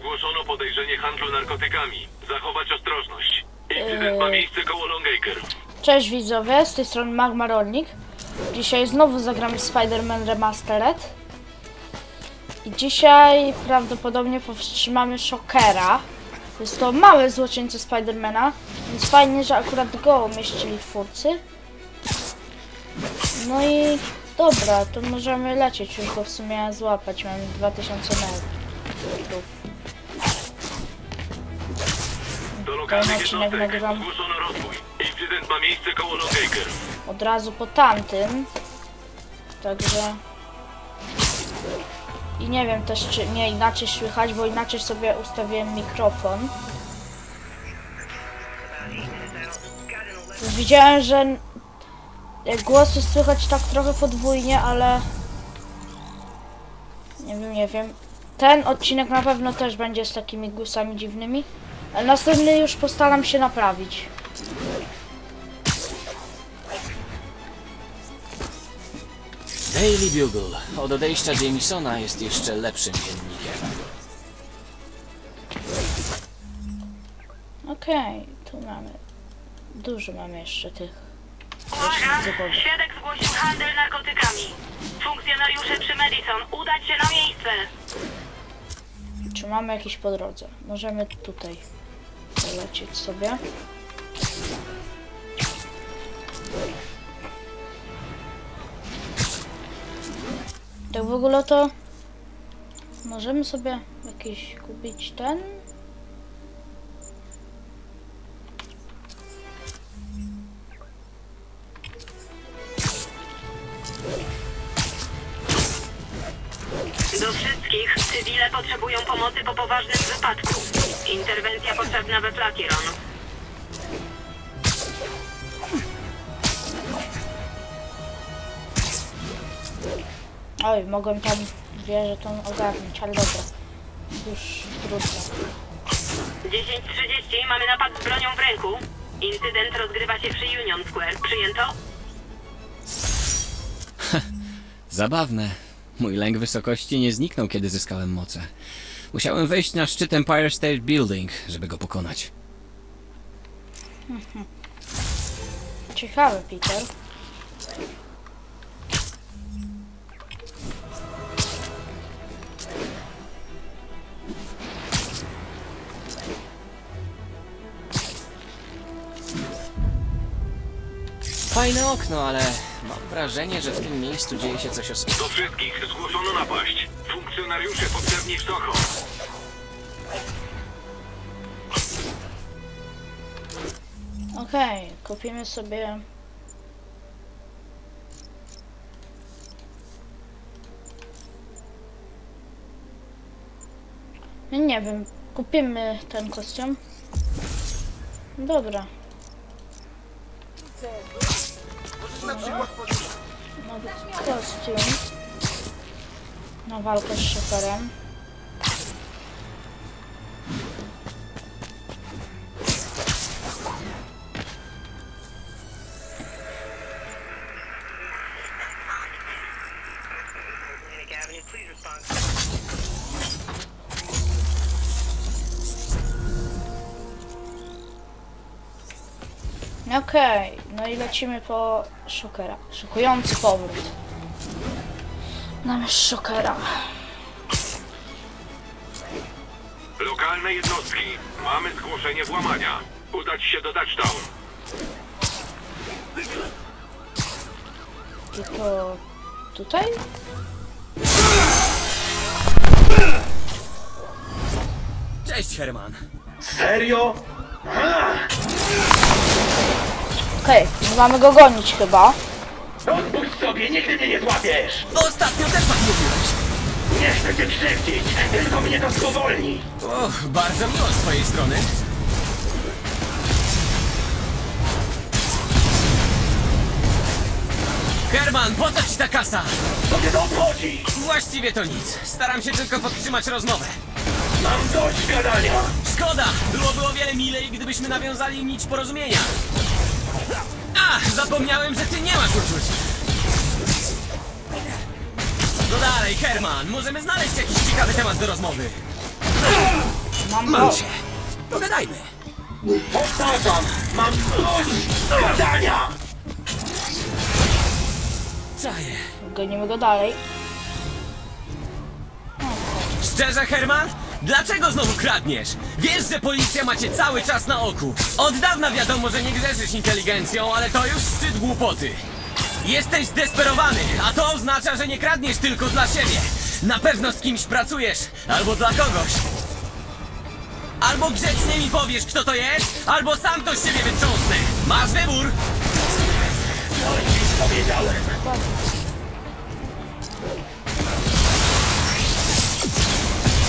Zgłoszono podejrzenie handlu narkotykami. Zachować ostrożność. Incydent ma miejsce koło Longacre. Cześć widzowie, z tej strony Magma Rolnik. Dzisiaj znowu zagramy w Spider-Man Remastered. I dzisiaj prawdopodobnie powstrzymamy Shockera. Jest to mały złoczyńca Spidermana, więc fajnie, że akurat go umieścili twórcy. No i dobra, to możemy lecieć, już go w sumie złapać. Mamy 2000 metrów. Lokalnych Ten odcinek jednostek nagrywam. zgłoszono rozwój. Incydent ma miejsce koło Longacre. od razu po tamtym. Także. I nie wiem też, czy mnie inaczej słychać, bo inaczej sobie ustawiłem mikrofon. Widziałem, że głosy słychać tak trochę podwójnie, ale. Nie wiem, nie wiem. Ten odcinek na pewno też będzie z takimi głosami dziwnymi. Ale następny już postaram się naprawić. Daily Bugle. Od odejścia Jamesona jest jeszcze lepszym dziennikiem. Okej, tu mamy. Dużo mamy jeszcze tych. Uwaga! Zupełnie. Świadek zgłosił handel narkotykami. Funkcjonariusze przy Madison, udać się na miejsce. Czy mamy jakieś po drodze? Możemy tutaj polecieć sobie. Tak w ogóle to możemy sobie jakiś kupić ten. Potrzebują pomocy po poważnym wypadku. Interwencja potrzebna we Flatiron. Oj, mogłem tam wieżę tą ogarnąć, ale dobra. Już trudno. 10.30 mamy napad z bronią w ręku. Incydent rozgrywa się przy Union Square. Przyjęto? Zabawne. Mój lęk wysokości nie zniknął, kiedy zyskałem moce. Musiałem wejść na szczyt Empire State Building, żeby go pokonać. Ciekawy, Peter. Fajne okno, ale mam wrażenie, że w tym miejscu dzieje się coś os... Do wszystkich zgłoszono napaść. Funkcjonariusze potrzebni w Soho. Okej, kupimy sobie. No nie wiem, kupimy ten kostium. Dobra. Nowy kostium. Na walkę z szoferem. Okej, no i lecimy po szokera. Szokujący powrót. Mamy szokera. Lokalne jednostki. Mamy zgłoszenie włamania. Udać się do touchdown. Tylko tutaj? Cześć, Herman. Serio? Okej, no mamy go gonić chyba. Odpuść sobie, nigdy mnie nie złapiesz! Ostatnio też tak mówiłeś. Nie chcę cię krzywdzić, tylko mnie to spowolni! Och, bardzo miło z twojej strony. Herman, po co ci ta kasa? Co cię to obchodzi? Właściwie to nic. Staram się tylko podtrzymać rozmowę. Mam dość gadania! Szkoda! Byłoby o wiele milej, gdybyśmy nawiązali nić porozumienia. A, zapomniałem, że ty nie masz uczuć. No dalej, Herman, możemy znaleźć jakiś ciekawy temat do rozmowy. Mam Mam cię. Pogadajmy. Powtarzam, mam dość gadania! Czaję. Gonimy go dalej. Szczerze, Herman? Dlaczego znowu kradniesz? Wiesz, że policja macie cały czas na oku. Od dawna wiadomo, że nie grzeszysz inteligencją, ale to już szczyt głupoty. Jesteś zdesperowany, a to oznacza, że nie kradniesz tylko dla siebie. Na pewno z kimś pracujesz, albo dla kogoś. Albo grzecznie mi powiesz, kto to jest, albo sam to z ciebie wytrząsnę. Masz wybór. No i dziś powiedziałem.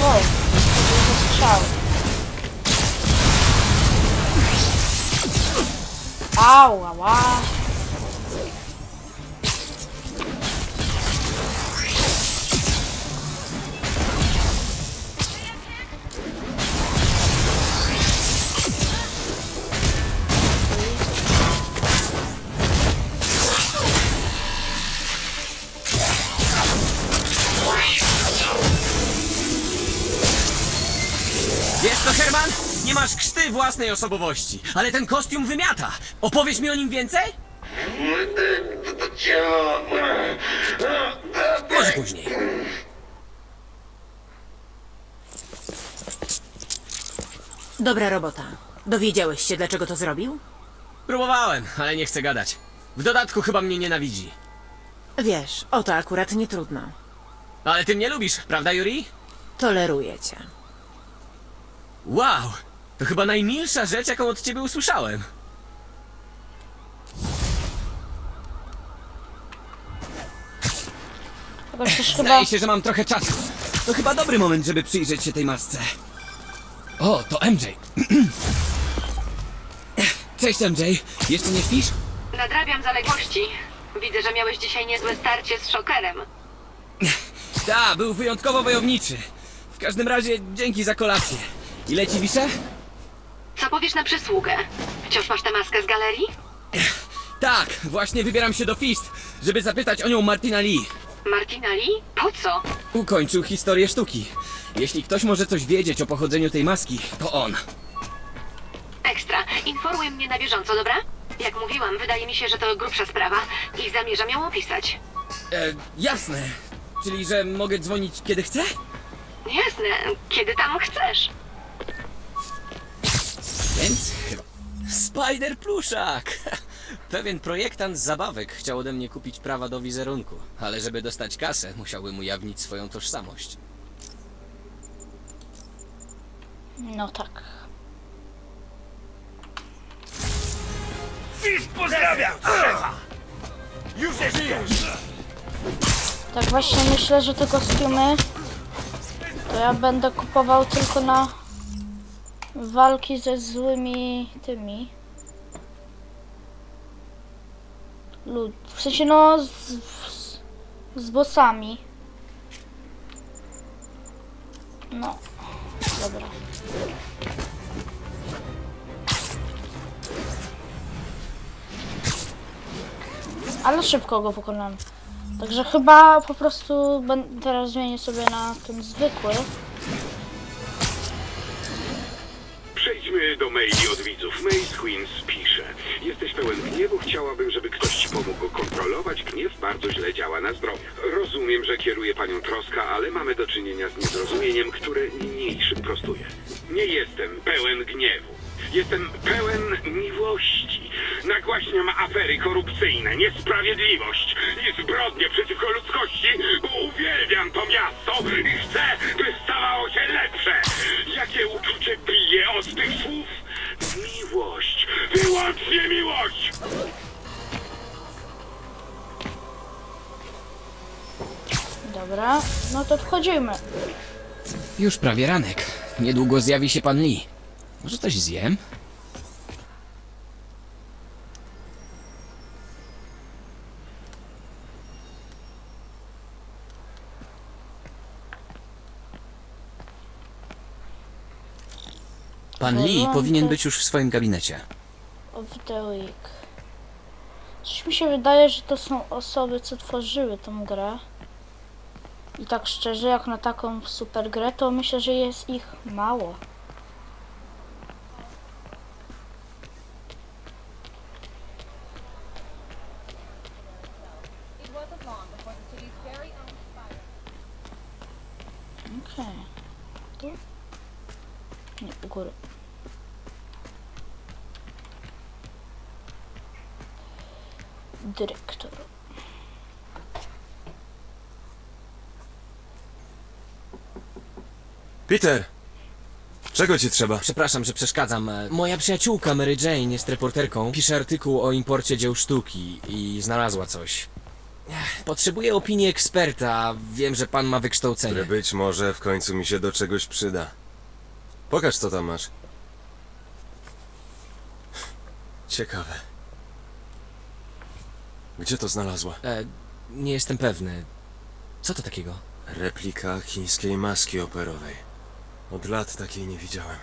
Wow, to był strzał. Au, ała. Własnej osobowości, ale ten kostium wymiata. Opowiesz mi o nim więcej? Może później. Dobra robota. Dowiedziałeś się, dlaczego to zrobił? Próbowałem, ale nie chcę gadać. W dodatku chyba mnie nienawidzi. Wiesz, o to akurat nie trudno. Ale ty mnie lubisz, prawda, Yuri? Toleruję cię. Wow! To chyba najmilsza rzecz, jaką od ciebie usłyszałem. Też chyba... Zdaje się, że mam trochę czasu. To chyba dobry moment, żeby przyjrzeć się tej masce. O, to MJ. Cześć, MJ. Jeszcze nie śpisz? Nadrabiam zaległości. Widzę, że miałeś dzisiaj niezłe starcie z szokerem. Ta, był wyjątkowo wojowniczy. W każdym razie, dzięki za kolację. Ile ci wiszę? Co powiesz na przysługę? Wciąż masz tę maskę z galerii? Tak, właśnie wybieram się do Fist, żeby zapytać o nią Martina Lee. Martina Lee? Po co? Ukończył historię sztuki. Jeśli ktoś może coś wiedzieć o pochodzeniu tej maski, to on. Ekstra. Informuj mnie na bieżąco, dobra? Jak mówiłam, wydaje mi się, że to grubsza sprawa i zamierzam ją opisać. E, jasne. Czyli, że mogę dzwonić kiedy chcę? Jasne, kiedy tam chcesz. Więc chyba... Spider Pluszak! Pewien projektant zabawek chciał ode mnie kupić prawa do wizerunku, ale żeby dostać kasę, musiałbym ujawnić swoją tożsamość. No tak. Fist pozdrawiam! Szefa! Już nie żyjesz! Tak właśnie myślę, że te kostiumy to ja będę kupował tylko na walki ze złymi tymi lud. W sensie no z, z, z. No. Dobra. Ale szybko go pokonałem. Także chyba po prostu teraz zmienię sobie na ten zwykły. Do maili od widzów. Mace Queens pisze. Jesteś pełen gniewu, chciałabym, żeby ktoś ci pomógł kontrolować. Gniew bardzo źle działa na zdrowie. Rozumiem, że kieruje panią troska, ale mamy do czynienia z niezrozumieniem, które niniejszym prostuje. Nie jestem pełen gniewu. Jestem pełen miłości. Nagłaśniam afery korupcyjne, niesprawiedliwość i zbrodnie przeciwko ludzkości, bo uwielbiam to miasto i chcę, by stawało się lepsze. Jakie uczucie bije od tych słów? Miłość, wyłącznie miłość! Dobra, no to wchodzimy. Już prawie ranek. Niedługo zjawi się pan Lee. Może coś zjem? Pan Lee Porządek. powinien być już w swoim gabinecie. Week. Coś mi się wydaje, że to są osoby, co tworzyły tą grę. I tak szczerze, jak na taką super grę, to myślę, że jest ich mało. Okej. Tu? Nie, u góry. Dyrektor. Peter! Czego ci trzeba? Przepraszam, że przeszkadzam. Moja przyjaciółka Mary Jane jest reporterką. Pisze artykuł o imporcie dzieł sztuki i znalazła coś. Potrzebuję opinii eksperta. Wiem, że pan ma wykształcenie. Być może w końcu mi się do czegoś przyda. Pokaż, co tam masz. Ciekawe. Gdzie to znalazła? E, nie jestem pewny. Co to takiego? Replika chińskiej maski operowej. Od lat takiej nie widziałem.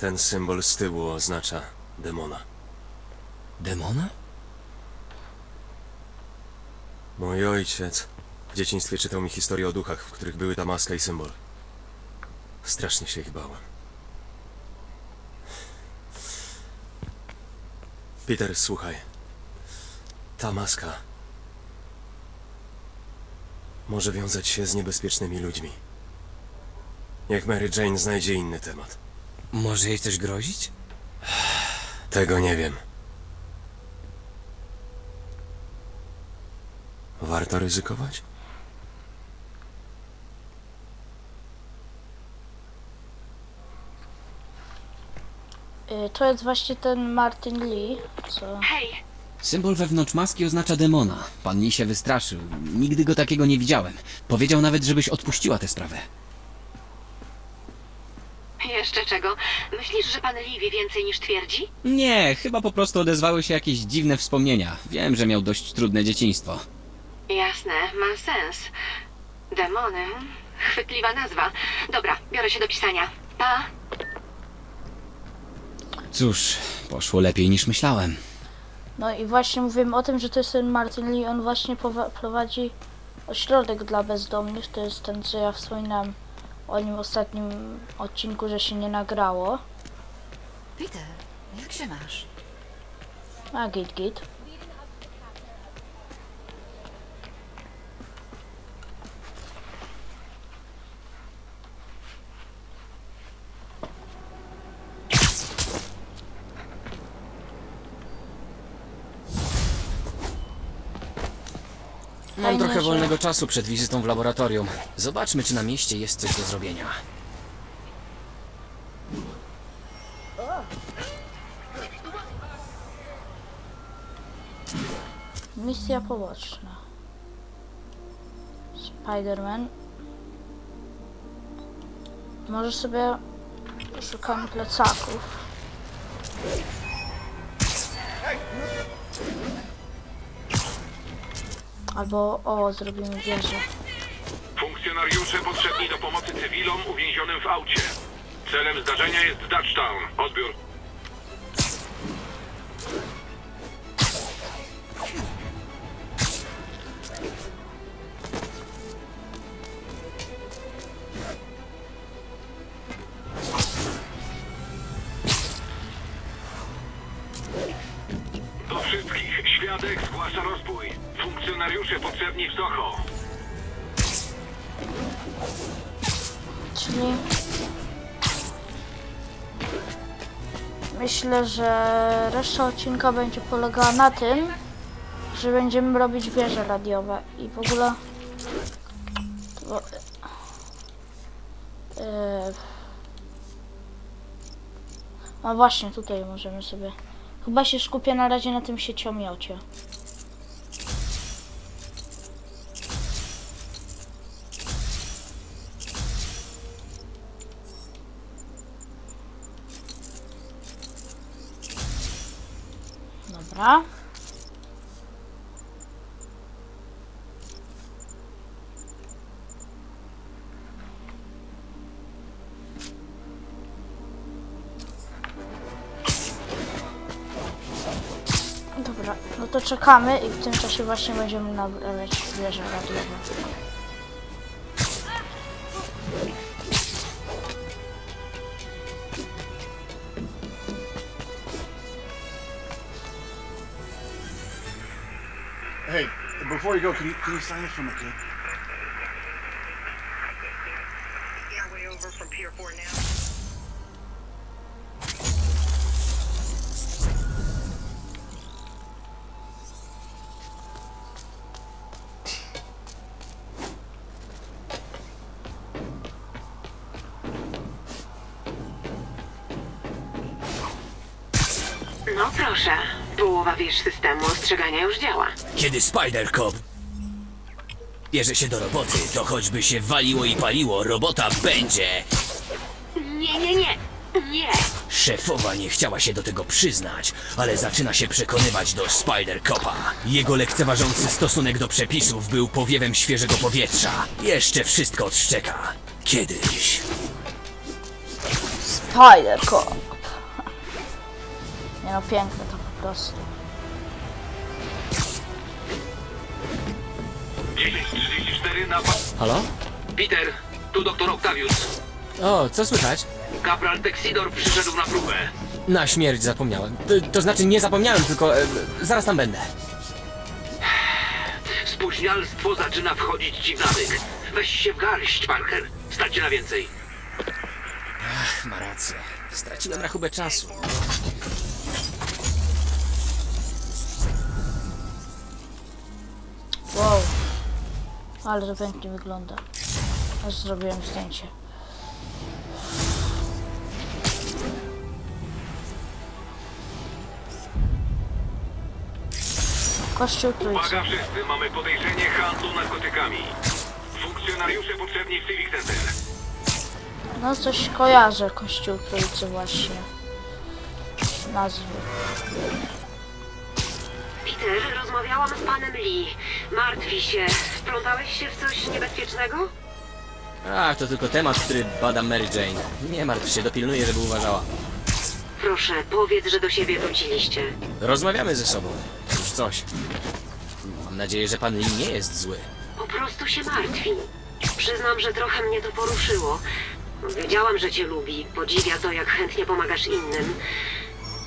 Ten symbol z tyłu oznacza demona. Demona? Mój ojciec w dzieciństwie czytał mi historię o duchach, w których były ta maska i symbol. Strasznie się ich bałem. Peter, słuchaj. Ta maska może wiązać się z niebezpiecznymi ludźmi. Niech Mary Jane znajdzie inny temat. Może jej coś grozić? Tego nie wiem. Warto ryzykować? Y, To jest właśnie ten Martin Lee, co... Hej, Symbol wewnątrz maski oznacza demona. Pan Lee się wystraszył. Nigdy go takiego nie widziałem. Powiedział nawet, żebyś odpuściła tę sprawę. jeszcze czego? Myślisz, że pan Lee wie więcej niż twierdzi? Nie, chyba po prostu odezwały się jakieś dziwne wspomnienia. Wiem, że miał dość trudne dzieciństwo. Jasne, ma sens. Demony. Chwytliwa nazwa. Dobra, biorę się do pisania. Pa! Cóż, poszło lepiej niż myślałem. No i właśnie mówimy o tym, że to jest ten Martin Lee, on właśnie prowadzi ośrodek dla bezdomnych, to jest ten, co ja wspominałem o nim w ostatnim odcinku, że się nie nagrało. Peter, jak się masz? A git git. Trochę wolnego czasu przed wizytą w laboratorium. Zobaczmy, czy na mieście jest coś do zrobienia. Misja poboczna. Spider-Man. Może sobie szukamy plecaków. Albo o, zrobimy wieżę. Funkcjonariusze potrzebni do pomocy cywilom uwięzionym w aucie. Celem zdarzenia jest Dutchtown. Odbiór. Do wszystkich. Świadek zgłasza rozbój. Funkcjonariusze potrzebni w Soho. Czyli myślę, że reszta odcinka będzie polegała na tym, że będziemy robić wieże radiowe i w ogóle to, e, no właśnie tutaj możemy sobie chyba się skupię na razie na tym sieciomiocie. Dobra. Dobra, no to czekamy i w tym czasie właśnie będziemy naprawiać wieże radiowe. You go, can you, can you sign this for me, kid? over from Pier 4 now. No proszę, połowa wież systemu ostrzegania już działa. Kiedy Spider-Cop bierze się do roboty, to choćby się waliło i paliło, robota będzie. Nie, nie, nie, nie. Szefowa nie chciała się do tego przyznać, ale zaczyna się przekonywać do Spider-Copa. Jego lekceważący stosunek do przepisów był powiewem świeżego powietrza. Jeszcze wszystko odszczeka. Kiedyś. Spider Cop. Nie no, piękne to po prostu. 1034 na... Halo? Peter, tu doktor Octavius. O, co słychać? Kapral Texidor przyszedł na próbę. Na śmierć zapomniałem. To, to znaczy nie zapomniałem, tylko e, zaraz tam będę. Spóźnialstwo zaczyna wchodzić ci w nawyk. Weź się w garść, Parker. Stać na więcej. Ma rację. Straciłem rachubę czasu. Ale to pięknie wygląda. Aż zrobiłem zdjęcie. Kościół Trójcy. Uwaga wszyscy, mamy podejrzenie handlu narkotykami. Funkcjonariusze potrzebni w Civic Center. No coś kojarzę Kościół Trójcy właśnie. Nazwy. Peter, rozmawiałam z panem Lee. Martwi się. Wplątałeś się w coś niebezpiecznego? Ach, to tylko temat, który bada Mary Jane. Nie martw się, dopilnuję, żeby uważała. Proszę, powiedz, że do siebie wróciliście. Rozmawiamy ze sobą. Już coś. Mam nadzieję, że pan Lee nie jest zły. Po prostu się martwi. Przyznam, że trochę mnie to poruszyło. Wiedziałam, że cię lubi, podziwia to, jak chętnie pomagasz innym.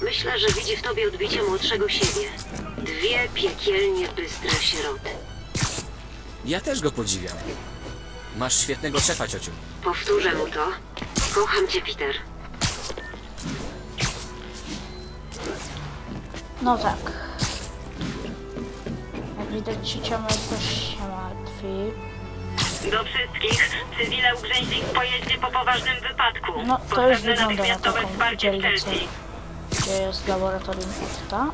Myślę, że widzi w tobie odbicie młodszego siebie. Dwie piekielnie bystre sieroty. Ja też go podziwiam. Masz świetnego szefa, ciociu. Powtórzę mu to. Kocham cię, Peter. No tak. Jak widać ciocia Mel też się martwi. Do wszystkich. Cywile ugrzęźli w pojeździe po poważnym wypadku. No, to już wygląda na taką dzielnicę, gdzie jest laboratorium Ufta.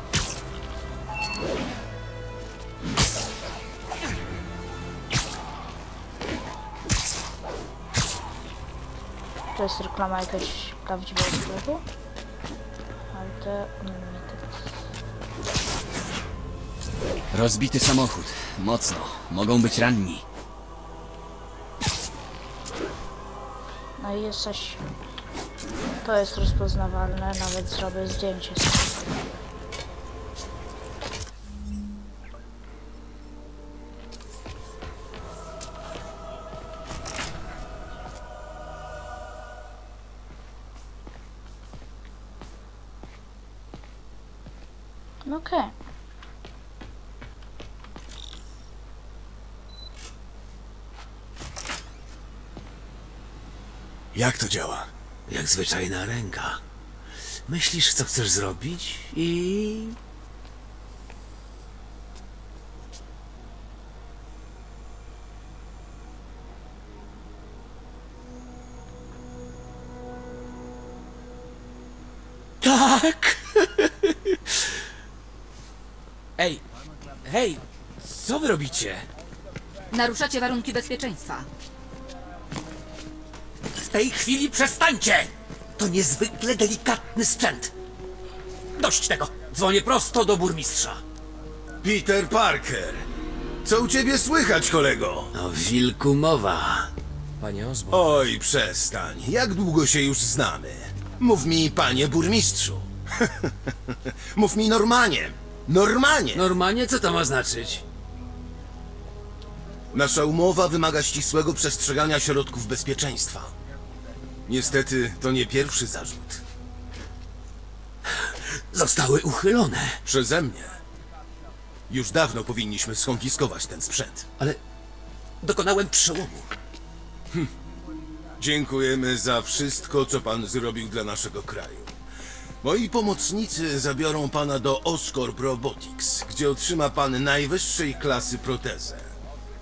To jest reklama jakiegoś prawdziwego sklepu. Alte Unlimited. Rozbity samochód. Mocno. Mogą być ranni. No i jesteś... To jest rozpoznawalne, nawet zrobię zdjęcie Okej. Jak to działa? Jak zwyczajna ręka. Myślisz, co chcesz zrobić i... Tak! Ej! Hej! Co wy robicie? Naruszacie warunki bezpieczeństwa. W tej chwili przestańcie! To niezwykle delikatny sprzęt. Dość tego. Dzwonię prosto do burmistrza. Peter Parker. Co u ciebie słychać, kolego? O wilku mowa. Panie Osborn. Oj, przestań. Jak długo się już znamy? Mów mi, panie burmistrzu. Mów mi normalnie. Normalnie. Normalnie co to ma znaczyć? Nasza umowa wymaga ścisłego przestrzegania środków bezpieczeństwa. Niestety, to nie pierwszy zarzut. Zostały uchylone. Przeze mnie. Już dawno powinniśmy skonfiskować ten sprzęt. Ale dokonałem przełomu. Dziękujemy za wszystko, co pan zrobił dla naszego kraju. Moi pomocnicy zabiorą pana do Oscorp Robotics, gdzie otrzyma pan najwyższej klasy protezę.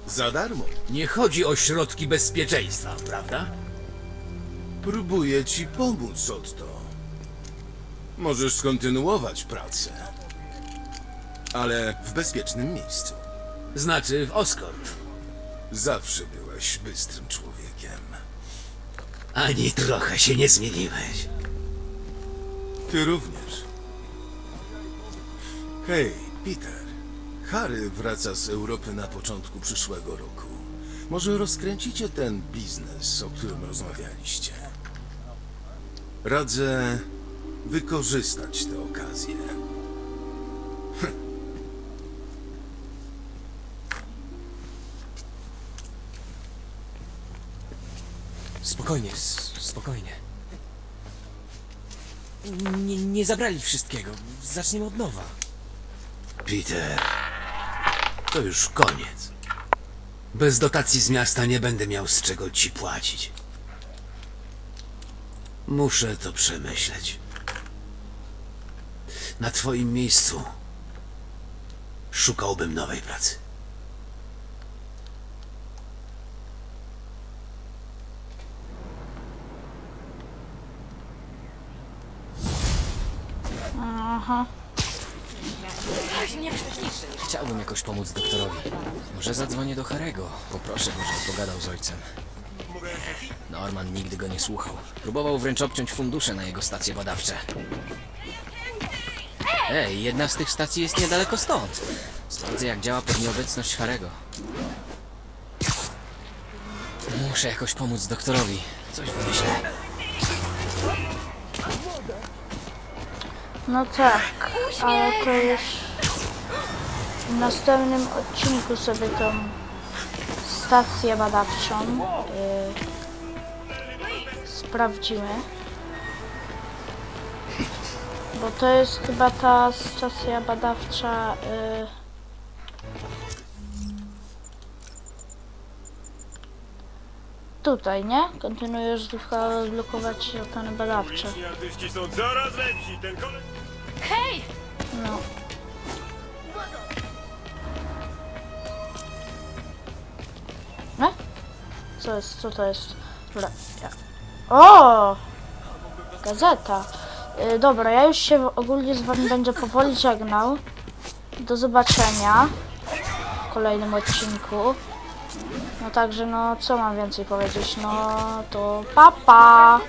Za darmo. Nie chodzi o środki bezpieczeństwa, prawda? Próbuję ci pomóc, Otto. Możesz skontynuować pracę. Ale w bezpiecznym miejscu. Znaczy w Oscorp. Zawsze byłeś bystrym człowiekiem. Ani trochę się nie zmieniłeś. Ty również. Hej, Peter. Harry wraca z Europy na początku przyszłego roku. Może rozkręcicie ten biznes, o którym rozmawialiście. Radzę wykorzystać tę okazję. Spokojnie, spokojnie. Nie, nie zabrali wszystkiego. Zaczniemy od nowa. Peter, to już koniec. Bez dotacji z miasta nie będę miał z czego ci płacić. Muszę to przemyśleć. Na twoim miejscu szukałbym nowej pracy. Aha. Chciałbym jakoś pomóc doktorowi. Może zadzwonię do Harego. Poproszę go, żeby pogadał z ojcem. Norman nigdy go nie słuchał. Próbował wręcz obciąć fundusze na jego stacje badawcze. Ej, jedna z tych stacji jest niedaleko stąd. Sprawdzę, jak działa pod nieobecność Harego. Muszę jakoś pomóc doktorowi. Coś wymyślę. No tak, ale to już w następnym odcinku sobie tą stację badawczą y, sprawdzimy. Bo to jest chyba ta stacja badawcza. Y, tutaj, nie? Kontynuujesz odblokować tony badawcze. artyści są coraz lepsi. Ten koleś... No. Co jest? Co to jest? Dobra. Ja. O! Gazeta. Y, dobra, ja już się ogólnie z wami będę powoli żegnał. Do zobaczenia w kolejnym odcinku. No także no, co mam więcej powiedzieć? No to papa! Pa.